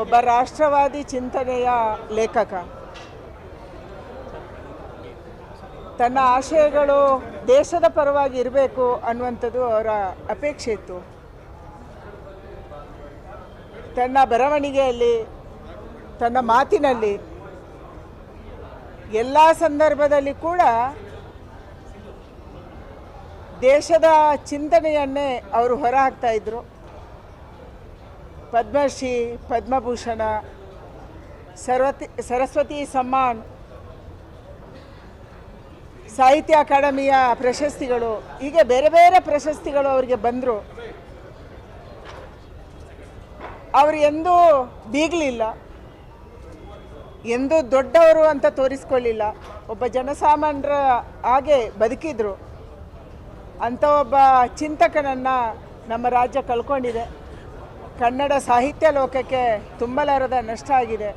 ಒಬ್ಬ ರಾಷ್ಟ್ರವಾದಿ ಚಿಂತನೆಯ ಲೇಖಕ. ತನ್ನ ಆಶಯಗಳು ದೇಶದ ಪರವಾಗಿ ಇರಬೇಕು ಅನ್ನುವಂಥದ್ದು ಅವರ ಅಪೇಕ್ಷೆ ಇತ್ತು. ತನ್ನ ಬರವಣಿಗೆಯಲ್ಲಿ, ತನ್ನ ಮಾತಿನಲ್ಲಿ, ಎಲ್ಲ ಸಂದರ್ಭದಲ್ಲಿ ಕೂಡ ದೇಶದ ಚಿಂತನೆಯನ್ನೇ ಅವರು ಹೊರಹಾಕ್ತಾ ಇದ್ರು. ಪದ್ಮಶ್ರೀ, ಪದ್ಮಭೂಷಣ, ಸರ್ವತಿ, ಸರಸ್ವತಿ ಸಮ್ಮಾನ್, ಸಾಹಿತ್ಯ ಅಕಾಡೆಮಿಯ ಪ್ರಶಸ್ತಿಗಳು, ಹೀಗೆ ಬೇರೆ ಬೇರೆ ಪ್ರಶಸ್ತಿಗಳು ಅವರಿಗೆ ಬಂದರು. ಅವರು ಎಂದೂ ಬೀಗಲಿಲ್ಲ. ಎಂದೂ ದೊಡ್ಡವರು ಅಂತ ತೋರಿಸ್ಕೊಳ್ಳಿಲ್ಲ. ಒಬ್ಬ ಜನಸಾಮಾನ್ಯರ ಹಾಗೆ ಬದುಕಿದ್ರು. ಅಂಥ ಒಬ್ಬ ಚಿಂತಕನನ್ನು ನಮ್ಮ ರಾಜ್ಯ ಕಳ್ಕೊಂಡಿದೆ. ಕನ್ನಡ ಸಾಹಿತ್ಯ ಲೋಕಕ್ಕೆ ತುಂಬಲಾರದ ನಷ್ಟ ಆಗಿದೆ.